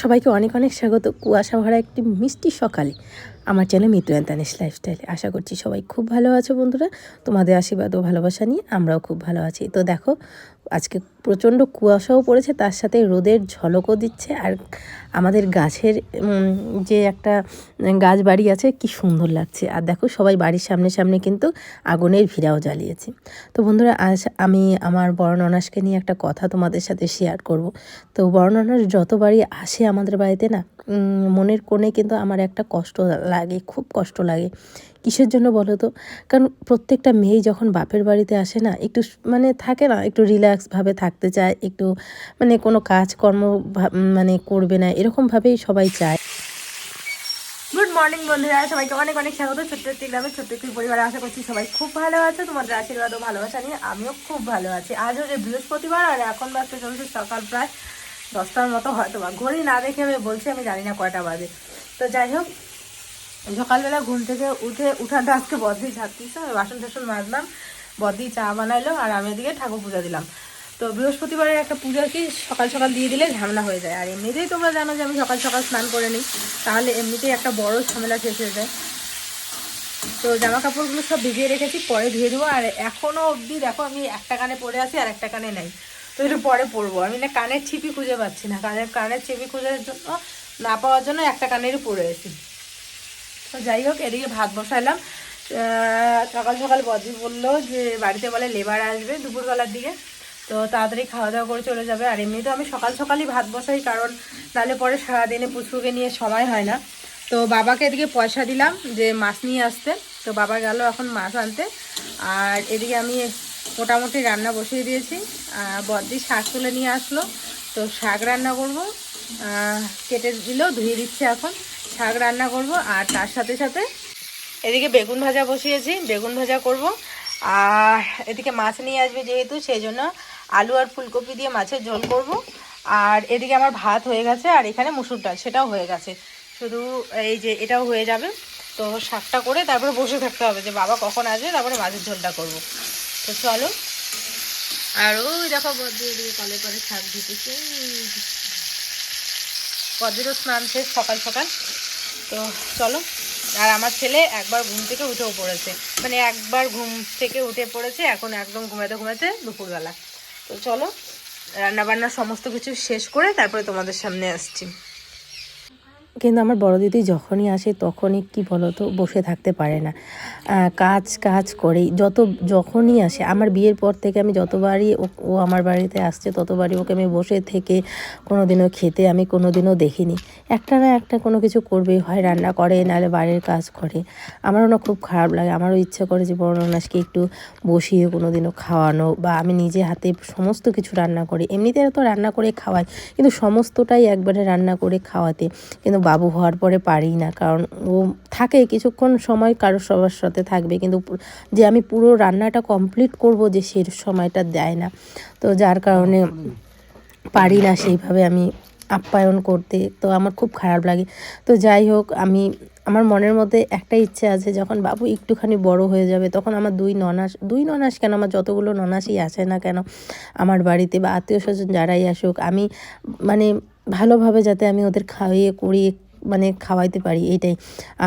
সবাইকে অনেক অনেক স্বাগত। কুয়াশা ভরা একটি মিষ্টি সকালে। আমার চ্যানেল মিতুয়ান তানিশ লাইফস্টাইলে আশা করছি সবাই খুব ভালো আছো বন্ধুরা। তোমাদের আশীর্বাদ ও ভালোবাসা নিয়ে আমরাও খুব ভালো আছি। তো দেখো, আজকে প্রচণ্ড কুয়াশাও পড়েছে, তার সাথে রোদের ঝলকও দিচ্ছে। আর আমাদের গাছের যে একটা গাছ বাড়ি আছে, কি সুন্দর লাগছে। আর দেখো, সবাই বাড়ির সামনে সামনে কিন্তু আগুনের ভিড়াও জ্বালিয়েছে। তো বন্ধুরা, আজ আমি আমার বড় ননাসকে নিয়ে একটা কথা তোমাদের সাথে শেয়ার করব। তো বড় ননাস যতবারই আসে আমাদের বাড়িতে না মনের কোণে কিন্তু আমার একটা কষ্ট লাগে, খুব কষ্ট লাগে। কিসের জন্য বলো তো? কারণ প্রত্যেকটা মেয়ে যখন বাপের বাড়িতে আসে না, একটু মানে থাকে না, একটু রিল্যাক্সভাবে থাকতে চায়, একটু মানে কোনো কাজকর্ম মানে করবে না এরকমভাবেই সবাই চায়। গুড মর্নিং বন্ধুরা, সবাইকে অনেক অনেক স্বাগত। ছোট্ট একটি গ্রামে ছোট্ট একটি পরিবারে, আশা করছি সবাই খুব ভালো আছে। তোমাদের আশীর্বাদ ও ভালোবাসা নিয়ে আমিও খুব ভালো আছি। আজ হচ্ছে বৃহস্পতিবার, আর এখন বাজতে চলছে সকাল প্রায় দশটার মতো হয়তো বা ঘড়ি না দেখে আমি বলছি, আমি জানি না কয়টা বাজে। তো যাই হোক সকালবেলা ঘুম থেকে উঠে উঠানটা আজকে ঝাড়তিস আমি বাসন টাসন মাজলাম, বদ্রি চা বানাইলো আর আমি এদিকে ঠাকুর পূজা দিলাম। তো বৃহস্পতিবারের একটা পূজা কি, সকাল সকাল দিয়ে দিলে ঝামেলা হয়ে যায়। আর এমনিতেই তোমরা জানো যে আমি সকাল সকাল স্নান করে নিই, তাহলে এমনিতেই একটা বড় ঝামেলা শেষ হয়ে যায়। তো জামা কাপড়গুলো সব ভিজিয়ে রেখেছি, পরে ধুয়ে দেবো। আর এখনও অবধি দেখো আমি একটা কানে পরে আছি আর একটা কানে নাই। তো একটু পরে পরবো। আমি না কানের ছিপি খুঁজে পাচ্ছি না। কানের কানের ছিপি খোঁজার জন্য না পাওয়ার জন্য একটা কানেরই পরে আছি। তো যাই হোক এদিকে ভাত বসাইলাম আহ, সকাল সকাল বদ্রি বলল যে বাড়িতে বলে লেবার আসবে দুপুরবেলার দিকে। তো তাড়াতাড়ি খাওয়া দাওয়া করে চলে যাবে। আর এমনিতে আমি সকাল সকালই ভাত বসাই কারণ নাহলে পরে সারাদিনে পুচকুকে নিয়ে সময় হয় না। তো বাবাকে এদিকে পয়সা দিলাম যে মাছ নিয়ে আসতে। তো বাবা গেল এখন মাছ আনতে। আর এদিকে আমি মোটামুটি রান্না বসিয়ে দিয়েছি। বদ্রি শাক তুলে নিয়ে আসলো। তো শাক রান্না করব। কেটে দিলেও ধুয়ে দিচ্ছে এখন। শাক রান্না করব আর তার সাথে সাথে এদিকে বেগুন ভাজা বসিয়েছি, বেগুন ভাজা করব। আর এদিকে মাছ নিয়ে আসবে যেহেতু, সেই জন্য আলু আর ফুলকপি দিয়ে মাছের ঝোল করব। আর এদিকে আমার ভাত হয়ে গেছে, আর এখানে মুসুর ডাল, সেটাও হয়ে গেছে। শুধু এই যে এটাও হয়ে যাবে। তো শাকটা করে তারপরে বসে থাকতে হবে যে বাবা কখন আসবে, তারপরে মাছের ঝোলটা করব। তো চলো। আর ওই দেখো বদ্রি এদিকে কলে করে শাক দিতেছে বদ্রিরও স্নান শেষ সকাল সকাল। তো চলো। আর আমার ছেলে একবার ঘুম থেকে উঠেও পড়েছে। মানে একবার ঘুম থেকে উঠে পড়েছে, এখন একদম ঘুমাতে ঘুমাতে দুপুরবেলা। তো চলো, রান্নাবান্না সমস্ত কিছু শেষ করে তারপরে তোমাদের সামনে আসছি। কিন্তু আমার বড় দিদি যখনই আসে তখনই কি বলতো, বসে থাকতে পারে না। কাজ কাজ করেই। যত, যখনই আসে, আমার বিয়ের পর থেকে আমি যতবারই ও- আমার বাড়িতে আসছে, ততবারই ওকে আমি বসে থেকে কোনো দিনও খেতে আমি কোনো দিনও দেখিনি। একটা না একটা কোনো কিছু করবে হয় রান্না করে, নাহলে বাড়ির কাজ করে। আমারও না খুব খারাপ লাগে। আমারও ইচ্ছে করে যে বড় নাসকে একটু বসিয়ে কোনো দিনও খাওয়ানো বা আমি নিজে হাতে সমস্ত কিছু রান্না করি। এমনিতে তো রান্না করে খাওয়াই কিন্তু সমস্তটাই একবারে রান্না করে খাওয়াতে। কিন্তু বাবু হওয়ার পরে পারি না। কারণ ও থাকে কিছুক্ষণ সময় কারও সবার সাথে থাকবে, কিন্তু যে আমি পুরো রান্নাটা কমপ্লিট করব যে সে সময়টা দেয় না। তো যার কারণে পারি না সেইভাবে আমি আপ্যায়ন করতে। তো আমার খুব খারাপ লাগে। তো যাই হোক, আমি আমার মনের মধ্যে একটা ইচ্ছে আছে, যখন বাবু একটুখানি বড় হয়ে যাবে, তখন আমার দুই ননাস দুই ননাস কেন? আমার যতগুলো ননাসই আসে না কেন, আমার বাড়িতে বা আত্মীয় স্বজন যারাই আসুক, আমি মানে ভালোভাবে যাতে আমি ওদের খাইয়ে করিয়ে মানে খাওয়াইতে পারি, এইটাই।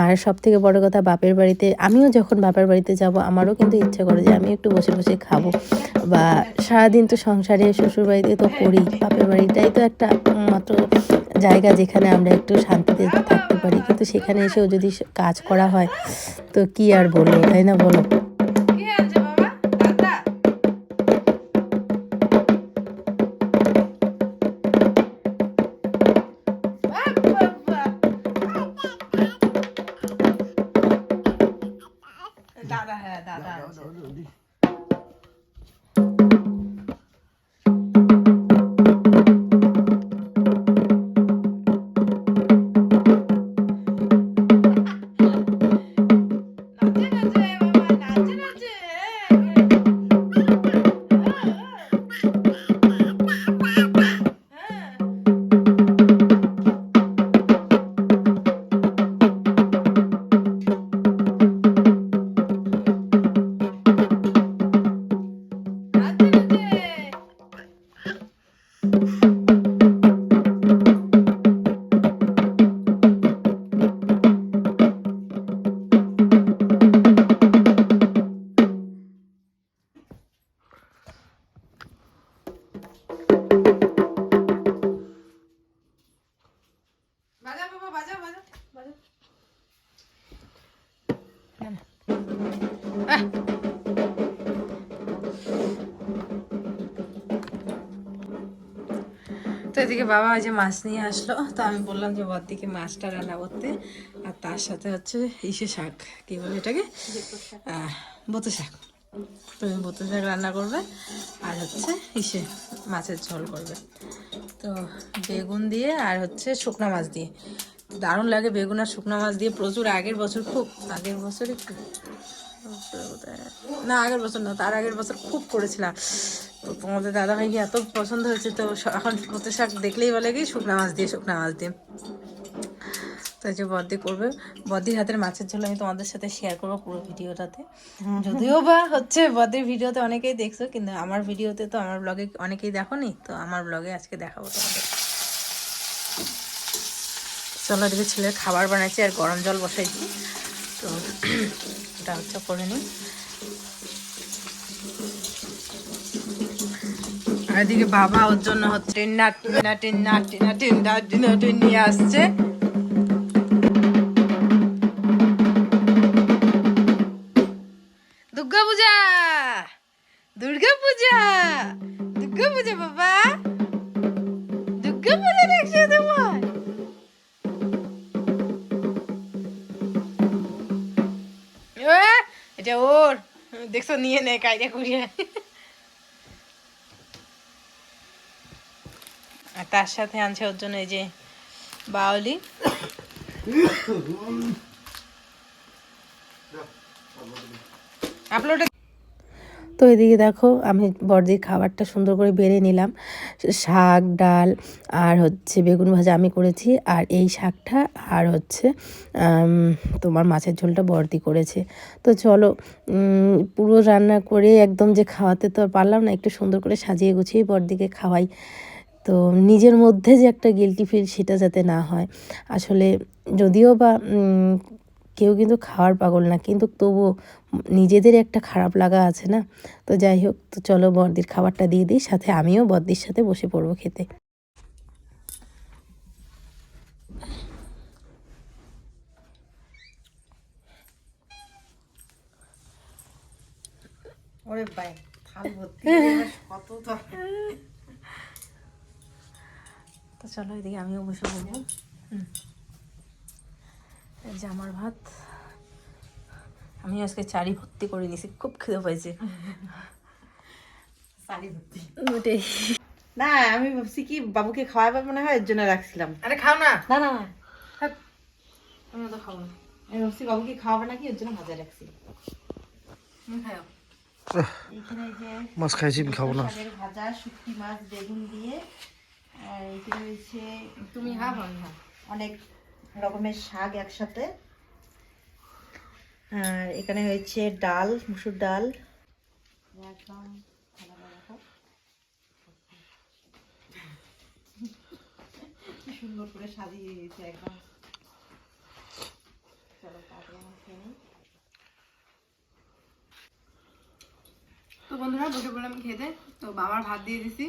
আর সব থেকে বড় কথা বাপের বাড়িতে, আমিও যখন বাপের বাড়িতে যাব, আমারও কিন্তু ইচ্ছে করে যে আমি একটু বসে বসে খাব। বা সারাদিন তো সংসারে শ্বশুর বাড়িতে তো করি, বাপের বাড়িটাই তো একটা মাত্র জায়গা যেখানে আমরা একটু শান্তিতে থাকতে পারি। কিন্তু সেখানে এসেও যদি কাজ করা হয়, তো কি আর বলব, তাই না বলো? তো এদিকে বাবা যে মাছ নিয়ে আসলো। তো আমি বললাম যে বদিকে মাছটা রান্না করতে আর তার সাথে হচ্ছে ইসে শাক কি বলে এটাকে? আহ, শাক। তুমি বতো শাক রান্না করবে আর হচ্ছে ইসে মাছের ঝোল করবে। তো বেগুন দিয়ে আর হচ্ছে শুকনা মাছ দিয়ে। দারুণ লাগে বেগুন আর শুকনা মাছ দিয়ে। প্রচুর আগের বছর খুব আগের বছরই না আগের বছর না তার আগের বছর খুব করেছিলাম। তো তোমাদের দাদা ভাইকে এত পছন্দ হয়েছে তো এখন পতে শাক দেখলেই বলে কি শুকনা মাছ দিয়ে শুকনা মাছ দিয়ে। তো যে বদ্দি করবে বদ্দির হাতের মাছের ঝোল আমি তোমাদের সাথে শেয়ার করব পুরো ভিডিওটাতে। যদিও বা হচ্ছে বদ্দির ভিডিওতে অনেকেই দেখছ কিন্তু আমার ভিডিওতে তো আমার ব্লগে অনেকেই দেখো নি তো আমার ব্লগে আজকে দেখাবো তোমাদের। চলো এদিকে ছেলের খাবার বানাইছি আর গরম জল বসাইছি তো এটা হচ্ছে করে নিই। এদিকে বাবা ওর জন্য হচ্ছে টেন্না টেন্না টেন্না টেন্না টেন্না টেন্না নিয়ে আসছে। দুর্গা পূজা পূজা পূজা বাবা দেখছ এটা ওর। দেখছ নিয়ে নে কায়দা করিয়ে। আর তার সাথে আনছে ওর জন্য এই যে বাউলি। আপলোড তো এদিকে দেখো, আমি বড়দির খাবারটা সুন্দর করে বেড়ে নিলাম। শাক, ডাল, আর হচ্ছে বেগুন ভাজা আমি করেছি। আর এই শাকটা, আর হচ্ছে তোমার মাছের ঝোলটা বড়দি করেছে। তো চলো পুরো রান্না করে একদম যে খাওয়াতে তো পারলাম না, একটু সুন্দর করে সাজিয়ে গুছিয়ে বড়দিকে খাওয়াই। তো নিজের মধ্যে যে একটা গিলটি ফিল সেটা যাতে না হয়। আসলে যদিও বা কেউ কিন্তু খাওয়ার পাগল না কিন্তু তবুও নিজেদের একটা খারাপ লাগা আছে না? তো যাই হোক তো চলো বর্দির খাবারটা দিয়ে দিই সাথে আমিও বর্দির সাথে বসে পড়ব খেতে। ওরে ভাই ভর্তি কত তো চলো এদিকে আমিও বসে পড়ব। হুম। এই ভাত। আমি আজকে চারি ভর্তি করে নিয়েছি খুব খিদে পাইছে ওটাই না আমি ভাবছি কি বাবুকে খাওয়াবে মনে হয় এর জন্য রাখছিলাম। আরে খাও না। না না না। আমি তো খাব না। আমি ভাবছি বাবুকে খাওয়াবে নাকি এর জন্য ভাজা রাখছি। খাও। এইখানে যে মাছ খাইছি খাব না। ভাজা শুটকি মাছ বেগুন দিয়ে আর এইখানে হয়েছে তুমি আমি খাও অনেক রকমের শাক একসাথে। আর এখানে হয়েছে ডাল মুসুর ডাল। সুন্দর করে সাজিয়ে দিয়েছে একদম। চলো তারপরে আমরা তো বন্ধুরা বসে পড়লাম খেতে। তো বাবার ভাত দিয়ে দিছি।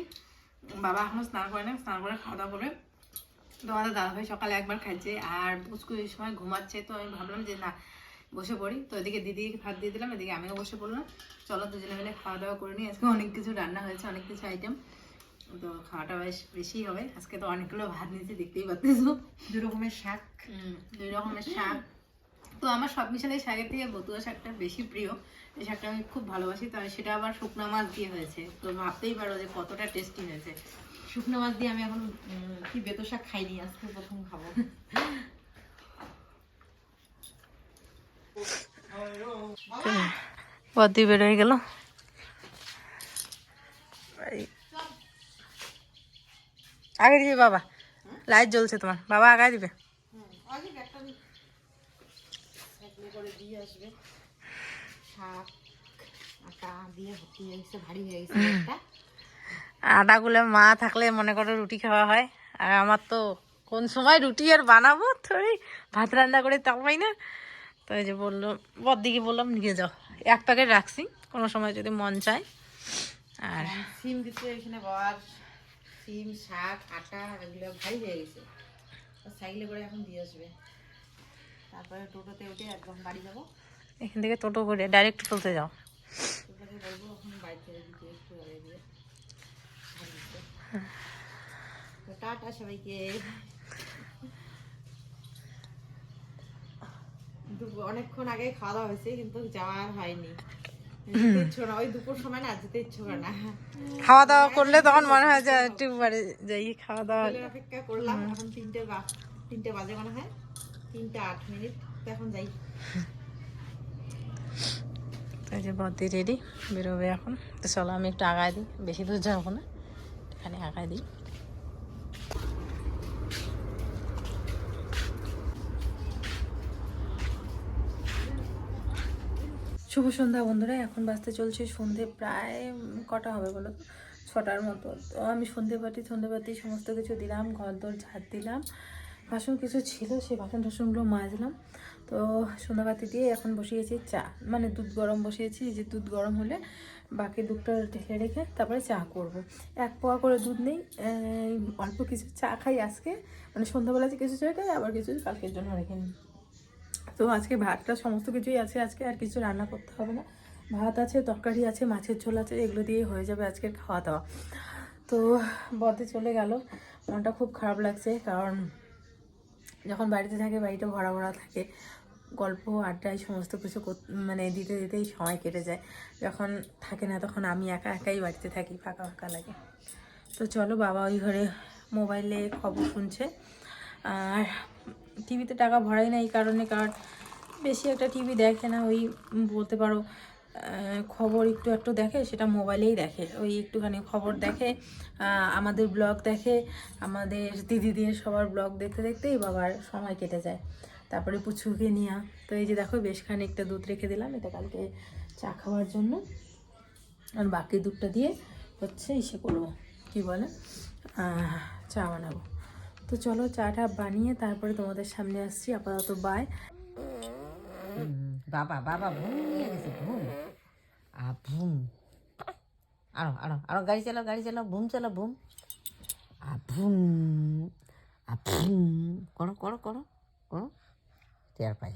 বাবা এখনও স্নান করে না স্নান করে খাওয়া দাওয়া করে তো আমাদের দাদাভাই সকালে একবার খাইছে আর পুচকু এই সময় ঘুমাচ্ছে তো আমি ভাবলাম যে না বসে পড়ি। তো এদিকে দিদিকে ভাত দিয়ে দিলাম এদিকে আমিও বসে পড়লাম। চলো দুজনে মিলে খাওয়া দাওয়া করে নিই। আজকে অনেক কিছু রান্না হয়েছে অনেক কিছু আইটেম তো খাওয়াটা বেশ বেশি হবে। আজকে তো অনেকগুলো ভাত নিয়েছি দেখতেই পাচ্ছিস দু রকমের শাক। দুই রকমের শাক। তো আমার সব মিশালে শাকের থেকে বতুয়া শাকটা বেশি প্রিয়। এই শাকটা আমি খুব ভালোবাসি তো সেটা আবার শুকনো মাছ দিয়ে হয়েছে। তো ভাবতেই পারো যে কতটা টেস্টি হয়েছে। শুকনো মাছ দিয়ে আমি এখন কি বেতো শাক খাইনি, আজকে প্রথম খাব। বদি বেরোয় গেল। আগে দিবে বাবা। লাইট জ্বলছে তোমার। বাবা আগায় দিবে। করে আসবে। শাক আটা দিয়ে ভর্তি হয়ে ভারী হয়ে গেছে আটাগুলো মা থাকলে মনে করো রুটি খাওয়া হয়। আর আমার তো কোন সময় রুটি আর বানাবো? থোড়ি ভাত রান্না করে তাও পাই না। তো এই যে বলল বদিকে বললাম নিয়ে যাও। এক প্যাকেট রাখছি কোনো সময় যদি মন চায়। আর সিম দিতে এখানে বর। সিম শাক আটা এগুলো ভারী হয়ে গেছে। সাইকেলে করে এখন দিয়ে আসবে। তারপরে টোটোতে উঠে একদম বাড়ি যাব। এখান থেকে টোটো করে ডাইরেক্ট টোটোতে যাও। টাটা সবাইকে। অনেকক্ষণ আগে খাওয়া দাওয়া হয়েছে কিন্তু যাওয়া হয়নি। যেতে ইচ্ছে করে না ওই দুপুর সময় না যেতে ইচ্ছে না। খাওয়া দাওয়া করলে তখন মনে হয় যে একটু বাড়ি যাই খাওয়া দাওয়া অপেক্ষা করলাম এখন তিনটে বা- তিনটে বাজে মনে হয়। তিনটে আট মিনিট এখন যাই। এই যে বদি রেডি বেরোবে এখন। তো চলো, আমি একটু আগায় দিই, বেশি দূর যাব না এখানে আগায় দিই। শুভ সন্ধ্যা বন্ধুরা, এখন বাজতে চলছে সন্ধে প্রায় কটা হবে বলো? ছটার মতো। তো আমি সন্ধে বাটি সন্ধে বাটি সমস্ত কিছু দিলাম, ঘর দর ঝাড় দিলাম। বাসন কিছু ছিল, সেই বাসন টাসনগুলো মাজলাম। তো সন্ধ্যাবাতি দিয়ে এখন বসিয়েছি চা। মানে দুধ গরম বসিয়েছি যে দুধ গরম হলে বাকি দুধটা ঢেলে রেখে তারপরে চা করব। এক পোয়া করে দুধ নেই অল্প কিছু চা খাই আজকে। মানে সন্ধ্যাবেলা যে কিছু চা খাই আবার কিছু কালকের জন্য রেখে নিই। তো আজকে ভাতটা সমস্ত কিছুই আছে, আজকে আর কিছু রান্না করতে হবে না। ভাত আছে, তরকারি আছে, মাছের ঝোল আছে, এগুলো দিয়ে হয়ে যাবে আজকের খাওয়া দাওয়া। তো বদে চলে গেল, মনটা খুব খারাপ লাগছে কারণ যখন বাড়িতে থাকে বাড়িটা ভরা ভরা থাকে, গল্প আড্ডায় সমস্ত কিছু মানে দিতে দিতেই সময় কেটে যায়। যখন থাকে না, তখন আমি একা একাই বাড়িতে থাকি, ফাঁকা ফাঁকা লাগে। তো চলো, বাবা ওই ঘরে মোবাইলে খবর শুনছে। আর টিভিতে টাকা ভরাই না এই কারণে, কারণ বেশি একটা টিভি দেখে না, ওই বলতে পারো খবর একটু একটু দেখে, সেটা মোবাইলেই দেখে। ওই একটুখানি খবর দেখে আমাদের ব্লগ দেখে, আমাদের দিদিদের সবার ব্লগ দেখতে দেখতেই বাবার সময় কেটে যায়। তারপরে পুচুকে নিয়ে, তো এই যে দেখো, বেশ খানিকটা দুধ রেখে দিলাম, এটা কালকে চা খাওয়ার জন্য। আর বাকি দুধটা দিয়ে হচ্ছে ইসে করব, কি বলে চা বানাবো। তো চলো, চাটা বানিয়ে তারপরে তোমাদের সামনে আসছি, আপাতত বাই বাবা বাবা ঘুমিয়ে গেছে, ঘুম। ভুম। আরও আরও আরও, গাড়ি চালাও গাড়ি চালাও, ভুম চালাও, ভুম। আ ভুম আ, ভুম। করো করো করো করো। চেয়ার পাই।